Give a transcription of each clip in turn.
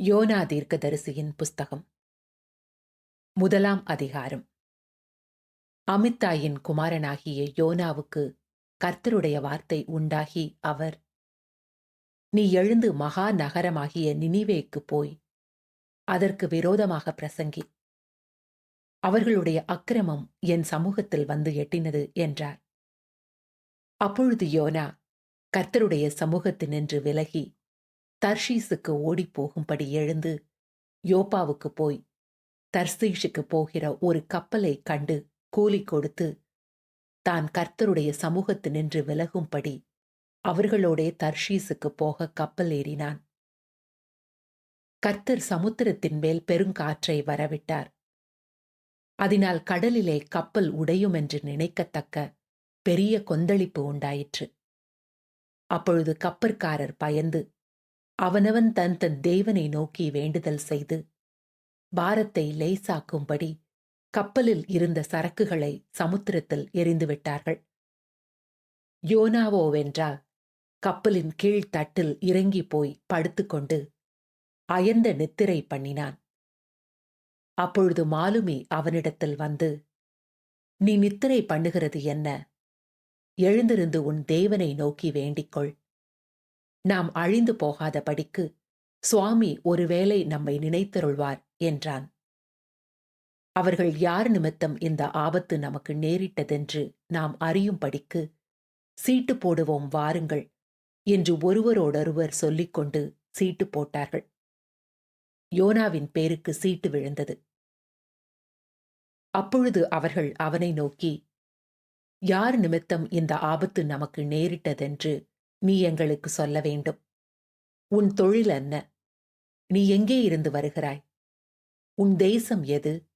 YONO தீர்க்கதரிசியின் புஸ்தகம். முதலாம் அதிகாரம். அமித்தாயின் குமாரனாகிய யோனாவுக்கு கர்த்தருடைய வார்த்தை உண்டாகி அவர் நீ எழுந்து மகா நகரமாகிய நினிவேக்கு போய் அதற்கு விரோதமாக பிரசங்கி. அவர்களுடைய அக்கிரமம் என் சமூகத்தில் வந்து எட்டினது என்றார். அப்பொழுது யோனா கர்த்தருடைய சமூகத்தினின்று விலகி தர்ஷீஸுக்கு ஓடிப்போகும்படி எழுந்து யோப்பாவுக்கு போய் தர்சீஷுக்கு போகிற ஒரு கப்பலை கண்டு கூலி கொடுத்து தான் கர்த்தருடைய சமூகத்து நின்று விலகும்படி அவர்களோடே தர்ஷீஸுக்கு போக கப்பல் ஏறினான். கர்த்தர் சமுத்திரத்தின் மேல் பெருங்காற்றை வரவிட்டார். அதனால் கடலிலே கப்பல் உடையும் என்று நினைக்கத்தக்க பெரிய கொந்தளிப்பு உண்டாயிற்று. அப்பொழுது கப்பற்காரர் பயந்து அவனவன் தன் தன் தேவனை நோக்கி வேண்டுதல் செய்து பாரத்தை லேசாக்கும்படி கப்பலில் இருந்த சரக்குகளை சமுத்திரத்தில் எரிந்துவிட்டார்கள் யோனாவோவென்றால் கப்பலின் கீழ் தட்டில் இறங்கி போய் படுத்துக்கொண்டு அயர்ந்த நித்திரை பண்ணினான். அப்பொழுது மாலுமி அவனிடத்தில் வந்து நீ நித்திரை பண்ணுகிறது என்ன? எழுந்திருந்து உன் தேவனை நோக்கி வேண்டிக்கொள். நாம் அழிந்து போகாதபடிக்கு சுவாமி ஒருவேளை நம்மை நினைத்தருள்வார் என்றான். அவர்கள் யார் நிமித்தம் இந்த ஆபத்து நமக்கு நேரிட்டதென்று நாம் அறியும்படிக்கு சீட்டு போடுவோம் வாருங்கள் என்று ஒருவரோடொருவர் சொல்லிக்கொண்டு சீட்டு போட்டார்கள். யோனாவின் பேருக்கு சீட்டு விழுந்தது. அப்பொழுது அவர்கள் அவனை நோக்கி யார் நிமித்தம் இந்த ஆபத்து நமக்கு நேரிட்டதென்று நீ எங்களுக்கு சொல்ல வேண்டும். உன் தொழில் என்ன? நீ எங்கே இருந்து வருகிறாய்? உன் தேசம் எது?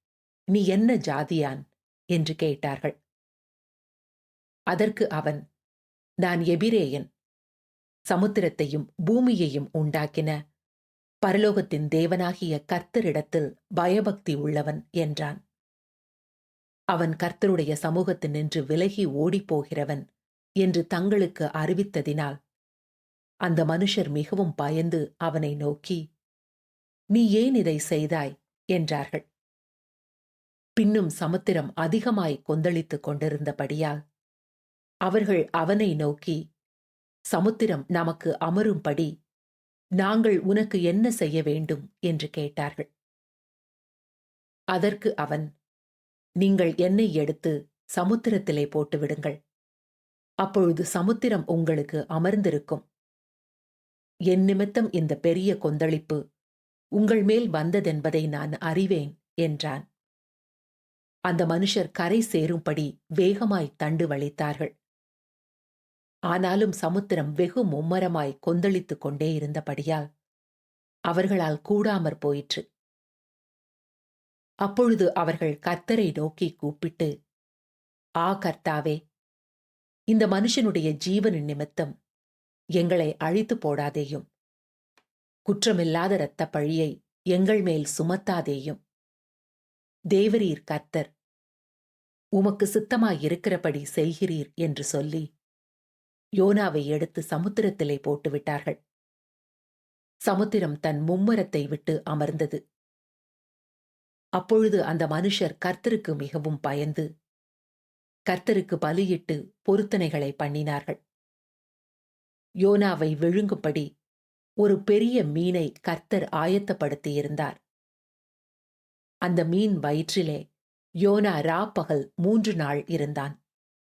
நீ என்ன ஜாதியான்? என்று கேட்டார்கள். அதற்கு அவன் நான் எபிரேயன். சமுத்திரத்தையும் பூமியையும் உண்டாக்கின பரலோகத்தின் தேவனாகிய கர்த்தரிடத்தில் பயபக்தி உள்ளவன் என்றான். அவன் கர்த்தருடைய சமூகத்தில் நின்று விலகி ஓடிப்போகிறவன் என்று தங்களுக்கு அறிவித்ததினால். அந்த மனுஷர் மிகவும் பயந்து அவனை நோக்கி நீ ஏன் இதை செய்தாய்? என்றார்கள். பின்னும் சமுத்திரம் அதிகமாய் கொந்தளித்துக் கொண்டிருந்தபடியால் அவர்கள் அவனை நோக்கி சமுத்திரம் நமக்கு அமரும்படி நாங்கள் உனக்கு என்ன செய்ய வேண்டும்? என்று கேட்டார்கள். அதற்கு அவன் நீங்கள் என்னை எடுத்து சமுத்திரத்திலே போட்டுவிடுங்கள். அப்பொழுது சமுத்திரம் உங்களுக்கு அமர்ந்திருக்கும். என் நிமித்தம் இந்த பெரிய கொந்தளிப்பு உங்கள் மேல் வந்ததென்பதை நான் அறிவேன் என்றான். அந்த மனுஷர் கரை சேரும்படி வேகமாய் தண்டு வளைத்தார்கள். ஆனாலும் சமுத்திரம் வெகு மும்மரமாய் கொந்தளித்துக் கொண்டே இருந்தபடியால் அவர்களால் கூடாமற் போயிற்று. அப்பொழுது அவர்கள் கர்த்தரை நோக்கி கூப்பிட்டு ஆ கர்த்தாவே இந்த மனுஷனுடைய ஜீவனின் நிமித்தம் எங்களை அழித்து போடாதேயும் குற்றமில்லாத இரத்த பழியை எங்கள் மேல் சுமத்தாதேயும். தேவரீர் கர்த்தர் உமக்கு சித்தமாயிருக்கிறபடி செய்கிறீர் என்று சொல்லி யோனாவை எடுத்து சமுத்திரத்திலே போட்டுவிட்டார்கள். சமுத்திரம் தன் மும்மரத்தை விட்டு அமர்ந்தது. அப்பொழுது அந்த மனுஷர் கர்த்தருக்கு மிகவும் பயந்து கர்த்தருக்கு பலியிட்டு பொருத்தனைகளை பண்ணினார்கள். யோனாவை விழுங்கும்படி ஒரு பெரிய மீனை கர்த்தர் ஆயத்தப்படுத்தியிருந்தார். அந்த மீன் வயிற்றிலே யோனா ராப்பகல் மூன்று நாள் இருந்தான்.